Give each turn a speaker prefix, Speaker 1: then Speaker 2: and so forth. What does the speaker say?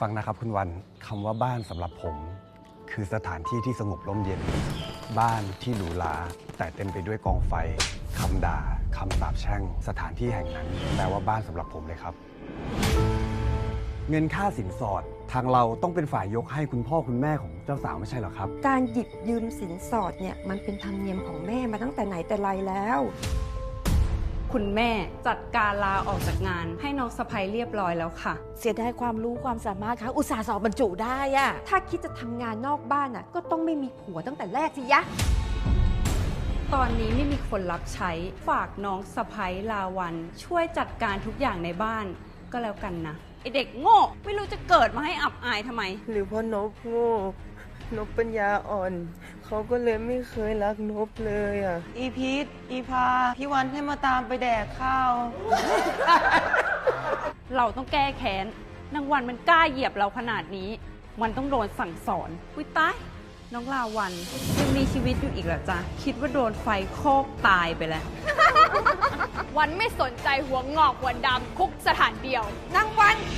Speaker 1: ฟังนะครับคุณวันคำว่าบ้านสำหรับผม คือสถานที่ที่สงบร่มเย็น บ้านที่หรูหราแต่เต็มไปด้วยกองไฟคำด่าคำสาปแช่ง สถานที่แห่งนั้นแปลว่าบ้านสำหรับผมเลยครับ เงินค่าสินสอด ทางเราต้องเป็นฝ่ายยกให้คุณพ่อคุณแม่ของเจ้าสาวไม่ใช่เหรอครับ
Speaker 2: การหยิบยืมสินสอดเนี่ยมันเป็นธรรมเนียมของแม่มาตั้งแต่ไหนแต่ไรแล้ว
Speaker 3: คุณแม่จัดการลาออกจากงาน ให้น้องสะพ้ยเรียบร้อยแล้วค่ะ
Speaker 4: เสียดายความรู้ความสามารถค่ะอุตส่าห์สอบบรรจุได้อะ
Speaker 2: ถ้าคิดจะทำงานนอกบ้านน่ะ ก็ต้องไม่มีผัวตั้งแต่แรกสิยะ
Speaker 3: ตอนนี้ไม่มีคนรับใช้ ฝากน้องสะพ้ยลาวัน ช่วยจัดการทุกอย่างในบ้านก็แล้วกันนะไอเด็กโง่ ไม่รู้จะเกิดมาให้อับอายทำไม
Speaker 5: หรือเพราะนบโง่ นบปัญญาอ่อน เขาก็เลยไม่เคยรักนบเลยอะ อีพีทอีพา พี่วันให้มาตามไปแดกข้าว
Speaker 3: เราต้องแก้แค้นนางวันมันกล้าเหยียบเราขนาดนี้ มันต้องโดนสั่งสอนอุ้ยตาย น้องลาวันยังมีชีวิตอยู่อีกเหรอจ๊ะ คิดว่าโดนไฟโคกตายไปแล้ว
Speaker 6: วันไม่สนใจหัวงอกหัวดำคุกสถานเดียว
Speaker 2: นางวัน
Speaker 6: เ